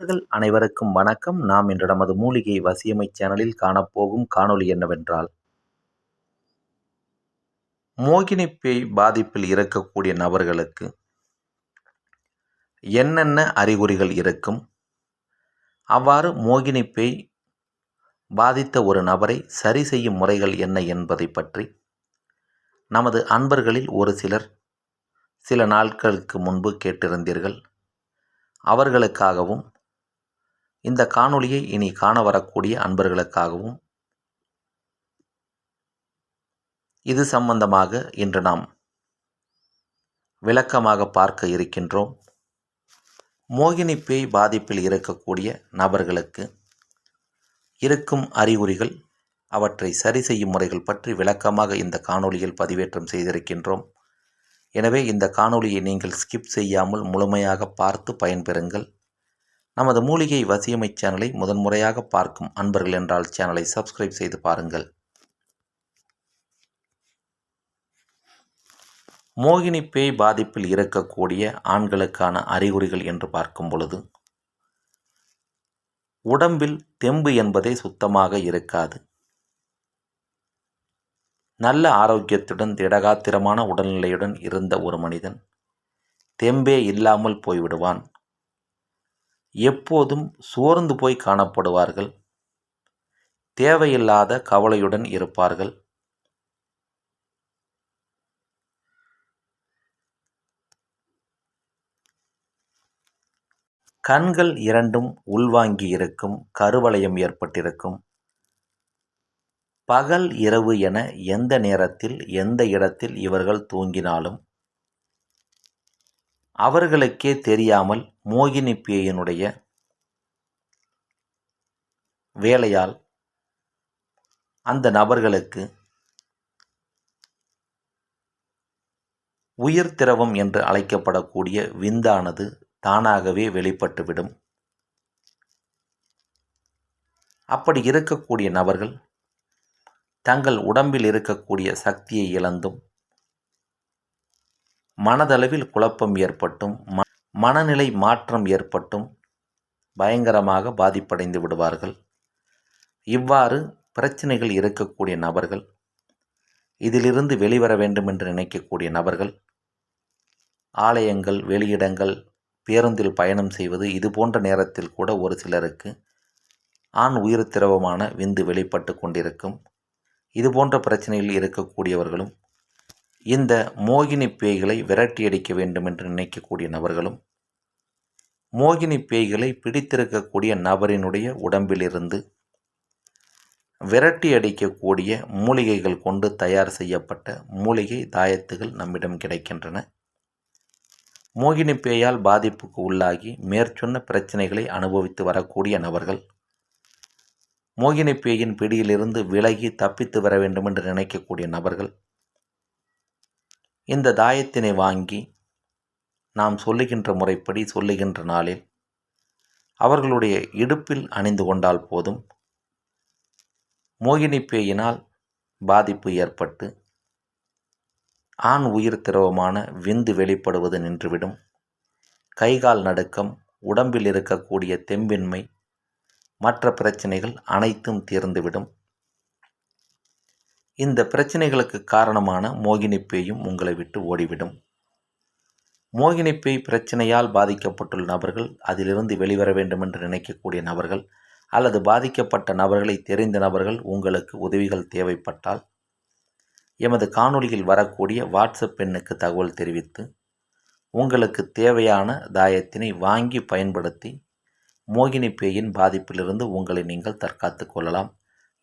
நண்பர்கள் அனைவருக்கும் வணக்கம். நாம் இன்று நமது மூலிகை வசியமை சேனலில் காணப்போகும் காணொளி என்னவென்றால் மோகினி பேய் பாதிப்பில் இருக்கக்கூடிய நபர்களுக்கு என்னென்ன அறிகுறிகள் இருக்கும்? அவ்வாறு மோகினி பேய் பாதித்த ஒரு நபரை சரி செய்யும் முறைகள் என்ன என்பதை பற்றி நமது அன்பர்களில் ஒரு சிலர் சில நாட்களுக்கு முன்பு கேட்டிருந்தீர்கள். அவர்களுக்காகவும் இந்த காணொளியை இனி காண வரக்கூடிய அன்பர்களுக்காகவும் இது சம்பந்தமாக இன்று நாம் விளக்கமாக பார்க்க இருக்கின்றோம். மோகினி பேய் பாதிப்பில் இருக்கக்கூடிய நபர்களுக்கு இருக்கும் அறிகுறிகள் அவற்றை சரி செய்யும் முறைகள் பற்றி விளக்கமாக இந்த காணொளியில் பதிவேற்றம் செய்திருக்கின்றோம். எனவே இந்த காணொளியை நீங்கள் ஸ்கிப் செய்யாமல் முழுமையாக பார்த்து பயன்பெறுங்கள். நமது மூலிகை வசியமை சேனலை முதன்முறையாக பார்க்கும் அன்பர்கள் என்றால் சேனலை சப்ஸ்கிரைப் செய்து பாருங்கள். மோகினி பேய் பாதிப்பில் இருக்கக்கூடிய ஆண்களுக்கான அறிகுறிகள் என்று பார்க்கும் பொழுது உடம்பில் தெம்பு என்பதே சுத்தமாக இருக்காது. நல்ல ஆரோக்கியத்துடன் திடகாத்திரமான உடல்நிலையுடன் இருந்த ஒரு மனிதன் தெம்பே இல்லாமல் போய்விடுவான். எப்போதும் சோர்ந்து போய் காணப்படுவார்கள். தேவையில்லாத கவலையுடன் இருப்பார்கள். கண்கள் இரண்டும் உள்வாங்கி இருக்கும் கருவளையம் ஏற்பட்டிருக்கும். பகல் இரவு என எந்த நேரத்தில் எந்த இடத்தில் இவர்கள் தூங்கினாலும் அவர்களுக்கே தெரியாமல் மோகினி பேயனுடைய வேலையால் அந்த நபர்களுக்கு உயிர் திரவம் என்று அழைக்கப்படக்கூடிய விந்தானது தானாகவே வெளிப்பட்டுவிடும். அப்படி இருக்கக்கூடிய நபர்கள் தங்கள் உடம்பில் இருக்கக்கூடிய சக்தியை இழந்தும் மனதளவில் குழப்பம் ஏற்பட்டும் ம மனநிலை மாற்றம் ஏற்பட்டும் பயங்கரமாக பாதிப்படைந்து விடுவார்கள். இவ்வாறு பிரச்சனைகள் இருக்கக்கூடிய நபர்கள் இதிலிருந்து வெளிவர வேண்டும் என்று நினைக்கக்கூடிய நபர்கள் ஆலயங்கள் வெளியிடங்கள் பேருந்தில் பயணம் செய்வது இது போன்ற நேரத்தில் கூட ஒரு சிலருக்கு ஆண் உயிர் திரவமான விந்து வெளிப்பட்டு கொண்டிருக்கும். இது போன்ற பிரச்சனையில் இருக்கக்கூடியவர்களும் இந்த மோகினி பேய்களை விரட்டியடிக்க வேண்டும் என்று நினைக்கக்கூடிய நபர்களும் மோகினி பேய்களை பிடித்திருக்கக்கூடிய நபரினுடைய உடம்பிலிருந்து விரட்டி அடிக்கக்கூடிய மூலிகைகள் கொண்டு தயார் செய்யப்பட்ட மூலிகை தாயத்துகள் நம்மிடம் கிடைக்கின்றன. மோகினி பேயால் பாதிப்புக்கு உள்ளாகி மேற்சொன்ன பிரச்சனைகளை அனுபவித்து வரக்கூடிய நபர்கள் மோகினி பேயின் பிடியிலிருந்து விலகி தப்பித்து வர வேண்டும் என்று நினைக்கக்கூடிய நபர்கள் இந்த தாயத்தினை வாங்கி நாம் சொல்லுகின்ற முறைப்படி சொல்லுகின்ற நாளில் அவர்களுடைய இடுப்பில் அணிந்து கொண்டால் போதும். மோகினி பேயினால் பாதிப்பு ஏற்பட்டு ஆண் உயிர் திரவமான விந்து வெளிப்படுவது நின்றுவிடும். கைகால் நடுக்கம் உடம்பில் இருக்கக்கூடிய தெம்பின்மை மற்ற பிரச்சனைகள் அனைத்தும் தீர்ந்துவிடும். இந்த பிரச்சனைகளுக்கு காரணமான மோகினி பேயும் உங்களை விட்டு ஓடிவிடும். மோகினி பேய் பிரச்சனையால் பாதிக்கப்பட்டுள்ள நபர்கள் அதிலிருந்து வெளிவர வேண்டும் என்று நினைக்கக்கூடிய நபர்கள் அல்லது பாதிக்கப்பட்ட நபர்களை தெரிந்த நபர்கள் உங்களுக்கு உதவிகள் தேவைப்பட்டால் எமது காணொளியில் வரக்கூடிய வாட்ஸ்அப் எண்ணுக்கு தகவல் தெரிவித்து உங்களுக்கு தேவையான தாயத்தினை வாங்கி பயன்படுத்தி மோகினி பேயின் பாதிப்பிலிருந்து உங்களை நீங்கள் தற்காத்து கொள்ளலாம்.